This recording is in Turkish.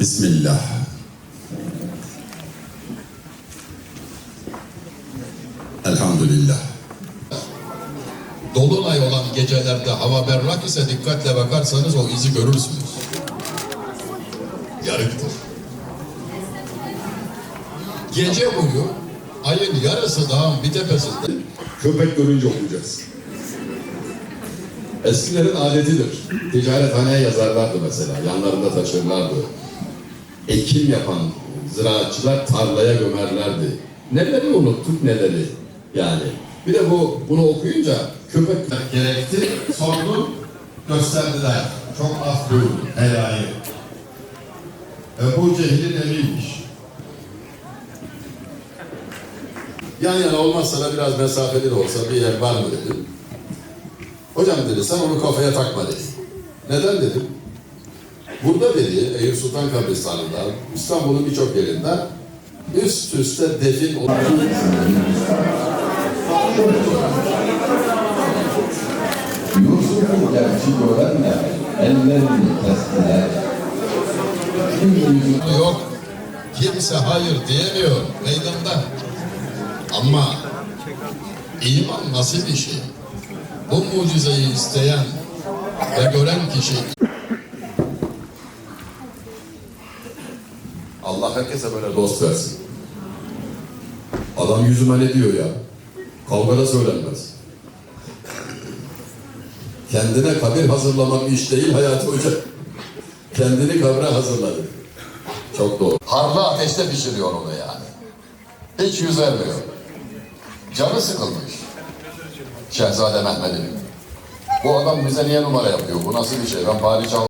Bismillah. Elhamdülillah. Dolunay olan gecelerde hava berrak ise dikkatle bakarsanız o izi görürsünüz. Yarıktır. Gece boyu ayın yarısı dağın bir tepesinde Köpek görünce okuyacağız. Eskilerin adetidir. Ticarethaneye yazarlardı mesela. Yanlarında taşırlardı. Ekim yapan ziraatçılar tarlaya gömerlerdi. Neleri unuttuk neleri yani. Bir de bu bunu okuyunca köpek gerekti. Sordu gösterdiler. Çok af buyurdu. Helali. Ebu Cehil'in eviymiş. Yan yana olmazsa da biraz mesafeli de olsa bir yer var mı dedim. Hocam dedi sen onu kafaya takma dedi. Neden dedim. Burada dedi Eyüp Sultan Kabristanı'nda İstanbul'un birçok yerinde üst üste defin Yusuf'u gerçi görenler ellerini kestiler. Yok. Kimse hayır diyemiyor meydanda. Ama iman nasıl bir şey? Bu mucizeyi isteyen ve gören kişi herkese böyle dost versin. Adam yüzüme ne diyor ya? Kavgada söylenmez. Kendine kabir hazırlamak iş değil Hayati Hoca. Kendini kabre hazırladı. Çok doğru. Harlı ateşte pişiriyor onu yani. Hiç yüz vermiyor. Canı sıkılmış. Şehzade Mehmet'in. Bu adam bize niye numara yapıyor? Bu nasıl bir şey? Ben padişah